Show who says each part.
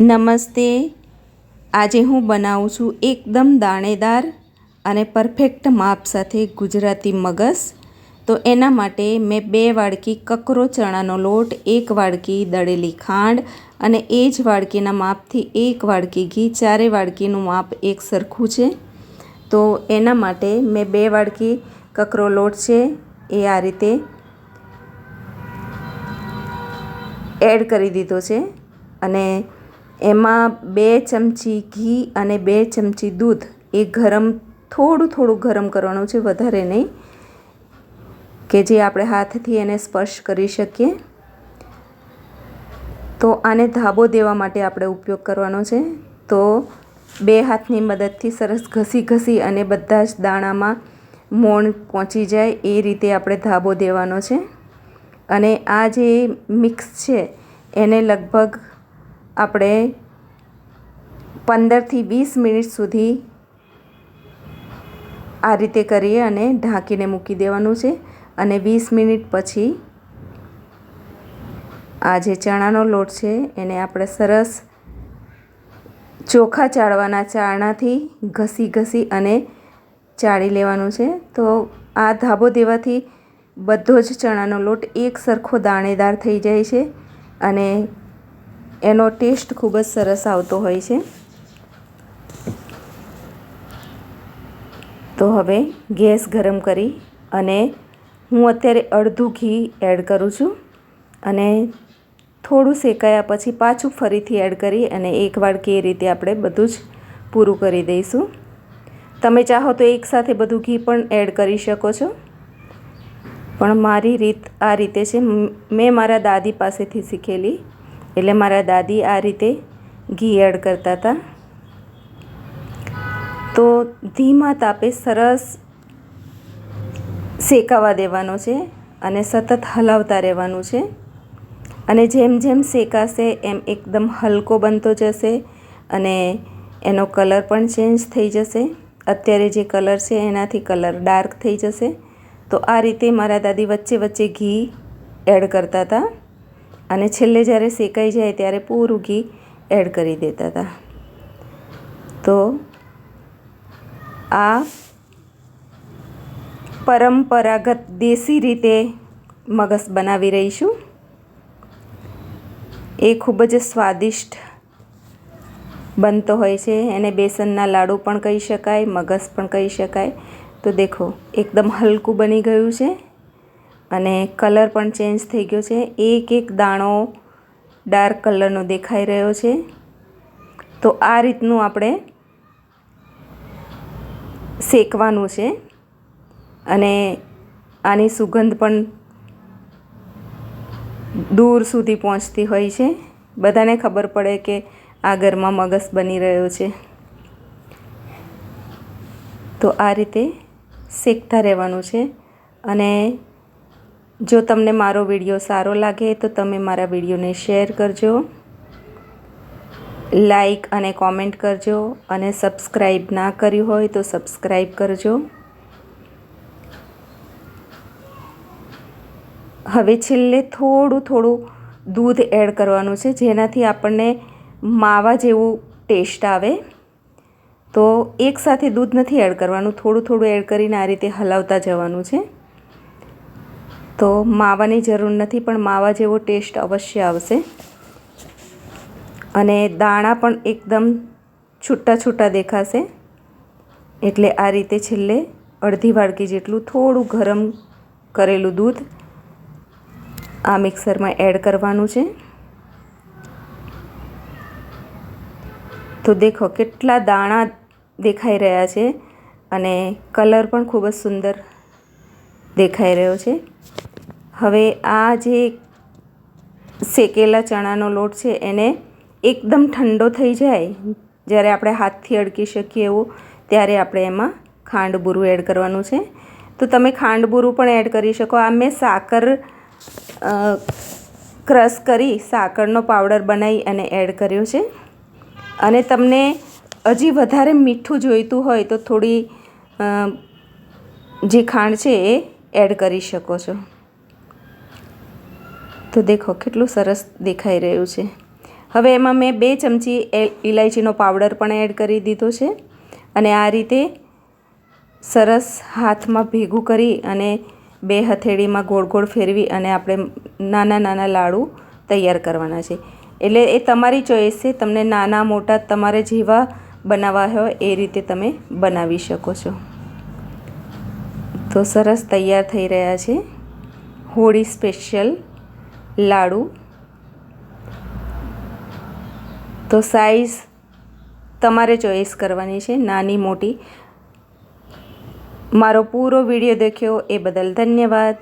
Speaker 1: નમસ્તે. આજે હું બનાવું છું એકદમ દાણેદાર અને પરફેક્ટ માપ સાથે ગુજરાતી મગસ. તો એના માટે મેં બે વાડકી કકરો ચણાનો લોટ, એક વાડકી દળેલી ખાંડ અને એ જ વાડકીના માપથી એક વાડકી ઘી, ચારે વાડકીનું માપ એક સરખું છે. તો એના માટે મેં બે વાડકી કકરો લોટ છે, એ આ રીતે એડ કરી દીધો છે અને એમાં બે ચમચી ઘી અને બે ચમચી દૂધ. એ ગરમ, થોડું થોડું ગરમ કરવાનું છે, વધારે નહીં. કે જે આપણે હાથથી એને સ્પર્શ કરી શકીએ. તો આને ધાબો દેવા માટે આપણે ઉપયોગ કરવાનો છે. તો બે હાથની મદદથી સરસ ઘસી ઘસી અને બધા જ દાણામાં મોણ પહોંચી જાય એ રીતે આપણે ધાબો દેવાનો છે. અને આ જે મિક્સ છે, એને લગભગ આપણે પંદરથી વીસ મિનિટ સુધી આ રીતે કરીએ અને ઢાંકીને મૂકી દેવાનું છે. અને વીસ મિનિટ પછી આ જે ચણાનો લોટ છે, એને આપણે સરસ ચોખા ચાળવાના ચાળણાથી ઘસી ઘસી અને ચાળી લેવાનું છે. તો આ ધાબો દેવાથી બધો જ ચણાનો લોટ એક સરખો દાણેદાર થઈ જાય છે અને એનો ટેસ્ટ ખૂબ જ સરસ આવતો હોય છે. તો હવે ગેસ ગરમ કરી અને હું અત્યારે અડધું ઘી એડ કરું છું અને થોડું શેકાયા પછી પાછું ફરીથી એડ કરી અને એક કે એ રીતે આપણે બધું જ પૂરું કરી દઈશું. તમે ચાહો તો એકસાથે બધું ઘી પણ એડ કરી શકો છો. પણ મારી રીત આ રીતે છે. મેં મારા દાદી પાસેથી શીખેલી એટલે મારા દાદી આ રીતે ઘી એડ કરતા હતા. તો ધીમા તાપે સરસ શેકાવા દેવાનો છે અને સતત હલાવતા રહેવાનું છે. અને જેમ જેમ શેકાશે એમ એકદમ હલકો બનતો જશે અને એનો કલર પણ ચેન્જ થઈ જશે. અત્યારે જે કલર છે એનાથી કલર ડાર્ક થઈ જશે. તો આ રીતે મારા દાદી વચ્ચે વચ્ચે ઘી એડ કરતા હતા. અને છેલ્લે જ્યારે શેકાઈ જાય ત્યારે પૂરું ઘી એડ કરી દેતા હતા. તો આ પરંપરાગત દેશી રીતે મગસ બનાવી રહીશું. એ ખૂબ જ સ્વાદિષ્ટ બનતો હોય છે. એને બેસનના લાડુ પણ કહી શકાય, મગસ પણ કહી શકાય. તો દેખો, એકદમ હલકું બની ગયું છે. અને કલર પણ ચેન્જ થઈ ગયો છે. એક એક દાણો ડાર્ક કલરનો દેખાઈ રહ્યો છે. તો આ રીતનું આપણે શેકવાનું છે. અને આની સુગંધ પણ દૂર સુધી પહોંચતી હોય છે. બધાને ખબર પડે કે આ ઘરમાં મગસ બની રહ્યો છે. તો આ રીતે શેકતા રહેવાનું છે. અને જો તમને મારો વીડિયો સારો લાગે તો તમે મારા વિડીયોને શેર કરજો. લાઈક અને કોમેન્ટ કરજો અને સબસ્ક્રાઈબ ના કર્યું હોય તો સબસ્ક્રાઈબ કરજો. હવે છેલ્લે થોડું થોડું દૂધ એડ કરવાનું છે, જેનાથી આપણને માવા જેવું ટેસ્ટ આવે. તો એકસાથે દૂધ નથી એડ કરવાનું, થોડું થોડું એડ કરીને આ રીતે હલાવતા જવાનું છે. તો માવાની જરૂર નથી, પણ માવા જેવો ટેસ્ટ અવશ્ય આવશે. અને દાણા પણ એકદમ છૂટા છૂટા દેખાશે. એટલે આ રીતે છેલ્લે અડધી વાડકી જેટલું થોડું ગરમ કરેલું દૂધ આ મિક્સરમાં એડ કરવાનું છે. તો દેખો કેટલા દાણા દેખાઈ રહ્યા છે અને કલર પણ ખૂબ જ સુંદર દેખાઈ રહ્યો છે. હવે આ જે શેકેલા ચણાનો લોટ છે, એને એકદમ ઠંડો થઈ જાય, જ્યારે આપણે હાથથી અડકી શકીએ એવું, ત્યારે આપણે એમાં ખાંડ બુરું એડ કરવાનું છે. તો તમે ખાંડ બુરું પણ એડ કરી શકો. આ મેં સાકર ક્રશ કરી, સાકરનો પાવડર બનાવી અને એડ કર્યો છે. અને તમને હજી વધારે મીઠું જોઈતું હોય તો થોડી જે ખાંડ છે એ એડ કરી શકો છો. તો દેખો, કેટલું સરસ દેખાઈ રહ્યું છે. હવે એમાં મેં બે ચમચી ઇલાયચીનો પાવડર પણ એડ કરી દીધો છે અને આ રીતે સરસ હાથમાં ભેગું કરી અને બે હથેળીમાં ગોળ ગોળ ફેરવી અને આપણે નાના નાના લાડુ તૈયાર કરવાના છે. એટલે એ તમારી ચોઈસ છે, તમને નાના મોટા તમારે જેવા બનાવવા હોય એ રીતે તમે બનાવી શકો છો. તો સરસ તૈયાર થઈ રહ્યા છે. હોળી સ્પેશિયલ લાડુ. તો સાઈઝ તમારે ચોઈસ કરવાની છે, નાની, મોટી. મારો પૂરો વીડિયો દેખ્યો, એ બદલ ધન્યવાદ.